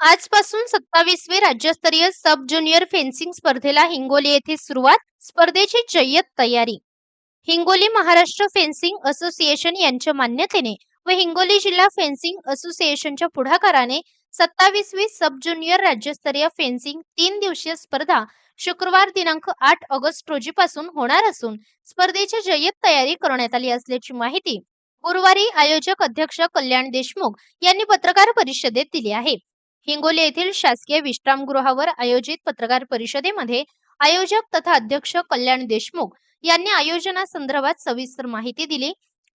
आजपासून सत्तावीसवे राज्यस्तरीय सब junior fencing स्पर्धेला हिंगोली येथे सुरुवात स्पर्धेची जय्यत तयारी. हिंगोली महाराष्ट्र फेन्सिंग असोसिएशन यांच्या मान्यतेने व हिंगोली जिल्हा फेन्सिंग असोसिएशनच्या पुढाकाराने सत्तावीसवी सब ज्युनियर राज्यस्तरीय फेन्सिंग तीन दिवसीय स्पर्धा शुक्रवार दिनांक आठ ऑगस्ट रोजीपासून होणार असून स्पर्धेची जय्यत तयारी करण्यात आली असल्याची माहिती गुरुवारी आयोजक अध्यक्ष कल्याण देशमुख यांनी पत्रकार परिषदेत दिली आहे. हिंगोली येथील शासकीय विश्रामगृहावर आयोजित पत्रकार परिषदेमध्ये आयोजक तथा अध्यक्ष कल्याण देशमुख यांनी आयोजनासंदर्भात सविस्तर माहिती दिली.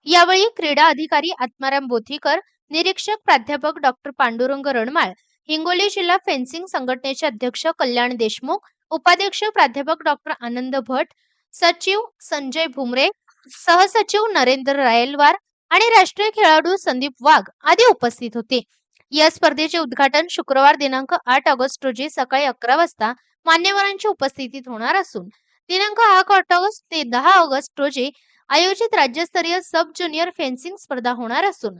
यावेळी क्रीडा अधिकारी आत्माराम बोथीकर निरीक्षक प्राध्यापक डॉक्टर पांडुरंग रणमाळ हिंगोली जिल्हा फेन्सिंग संघटनेचे अध्यक्ष कल्याण देशमुख उपाध्यक्ष प्राध्यापक डॉक्टर आनंद भट सचिव संजय भुमरे सहसचिव नरेंद्र रायलवार आणि राष्ट्रीय खेळाडू संदीप वाघ आदी उपस्थित होते. या स्पर्धेचे उद्घाटन शुक्रवार दिनांक आठ ऑगस्ट रोजी सकाळी अकरा वाजता मान्यवरांच्या उपस्थितीत होणार असून दिनांक आठ ऑगस्ट ते दहा ऑगस्ट रोजी आयोजित राज्यस्तरीय सब ज्युनियर फेन्सिंग स्पर्धा होणार असून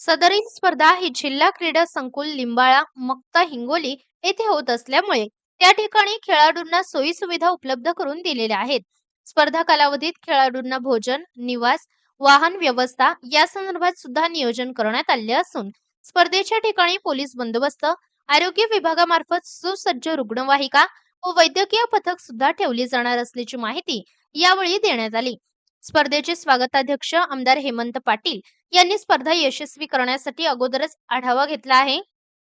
सदरील स्पर्धा ही जिल्हा क्रीडा संकुल लिंबाळा मक्ता हिंगोली येथे होत असल्यामुळे त्या ठिकाणी खेळाडूंना सोयी सुविधा उपलब्ध करून दिलेल्या आहेत. स्पर्धा कालावधीत खेळाडूंना भोजन निवास वाहन व्यवस्था या संदर्भात सुद्धा नियोजन करण्यात आले असून स्पर्धेच्या ठिकाणी पोलीस बंदोबस्त आरोग्य विभागामार्फत सुसज्ज रुग्णवाहिका व वैद्यकीय पथक सुद्धा ठेवली जाणार असल्याची माहिती यावेळी देण्यात आली. स्पर्धेचे स्वागताध्यक्ष आमदार हेमंत पाटील यांनी स्पर्धा यशस्वी करण्यासाठी अगोदरच आढावा घेतला आहे.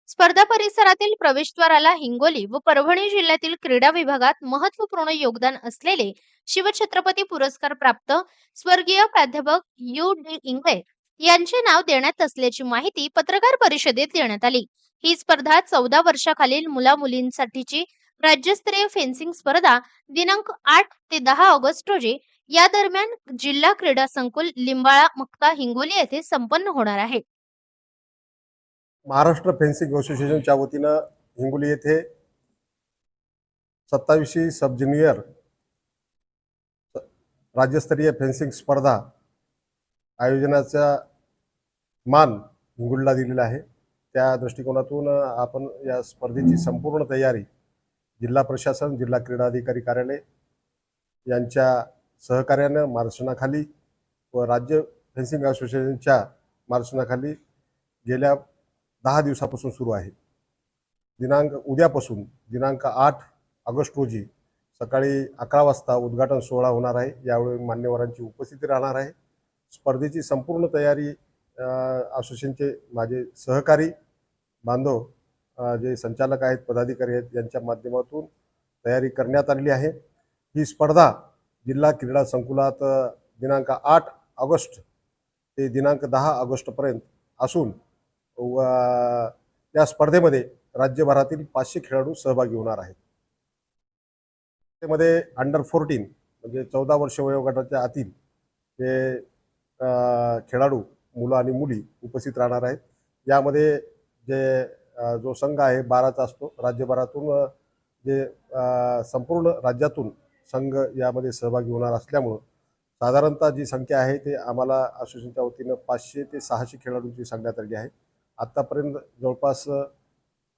स्पर्धा परिसरातील प्रवेशद्वाराला हिंगोली व परभणी जिल्ह्यातील क्रीडा विभागात महत्त्वपूर्ण योगदान असलेले शिवछत्रपती पुरस्कार प्राप्त स्वर्गीय प्राध्यापक यू डी इंगळे यांचे नाव देण्यात असल्याची माहिती पत्रकार परिषदेत देण्यात आली. ही स्पर्धा चौदा वर्षाखालील मुला मुलींसाठीची राज्यस्तरीय फेन्सिंग स्पर्धा दिनांक आठ ते दहा ऑगस्ट रोजी या दरम्यान जिल्हा क्रीडा संकुल लिंबाळा मक्ता हिंगोली येथे संपन्न होणार आहे. महाराष्ट्र फेन्सिंग असोसिएशनच्या वतीनं हिंगोली येथे सत्तावीसशे सब ज्युनियर राज्यस्तरीय फेन्सिंग स्पर्धा आयोजनाचा मान हिंगोलीला दिलेला आहे. त्या दृष्टिकोनातून आपण या स्पर्धेची संपूर्ण तयारी जिल्हा प्रशासन जिल्हा क्रीडा अधिकारी कार्यालय यांच्या सहकार्यानं मार्गदर्शनाखाली व राज्य फेन्सिंग असोसिएशनच्या मार्गदर्शनाखाली गेल्या दहा दिवसापासून सुरू आहे. दिनांक उद्यापासून दिनांक आठ ऑगस्ट रोजी सकाळी अकरा वाजता उद्घाटन सोहळा होणार आहे. यावेळी मान्यवरांची उपस्थिती राहणार आहे. स्पर्धेची संपूर्ण तयारी असोसिएशनचे माझे सहकारी बांधव जे संचालक आहेत पदाधिकारी आहेत यांच्या माध्यमातून तयारी करण्यात आलेली आहे. ही स्पर्धा जिल्हा क्रीडा संकुलात दिनांक आठ ऑगस्ट ते दिनांक दहा ऑगस्टपर्यंत असून व या स्पर्धेमध्ये राज्यभरातील पाचशे खेळाडू सहभागी होणार आहेत. त्यामध्ये अंडर फोर्टीन म्हणजे चौदा वर्ष वयोगटाच्या आतील जे खेळाडू मुलं आणि मुली उपस्थित राहणार आहेत. यामध्ये जे जो संघ आहे बाराचा असतो. राज्यभरातून जे संपूर्ण राज्यातून संघ यामध्ये सहभागी होणार असल्यामुळं साधारणतः जी संख्या आहे ते आम्हाला असोसिएशनच्या वतीनं पाचशे ते सहाशे खेळाडूंची सांगण्यात आलेली आहे. आत्तापर्यंत जवळपास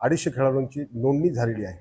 अडीचशे खेळाडूंची नोंदणी झालेली आहे.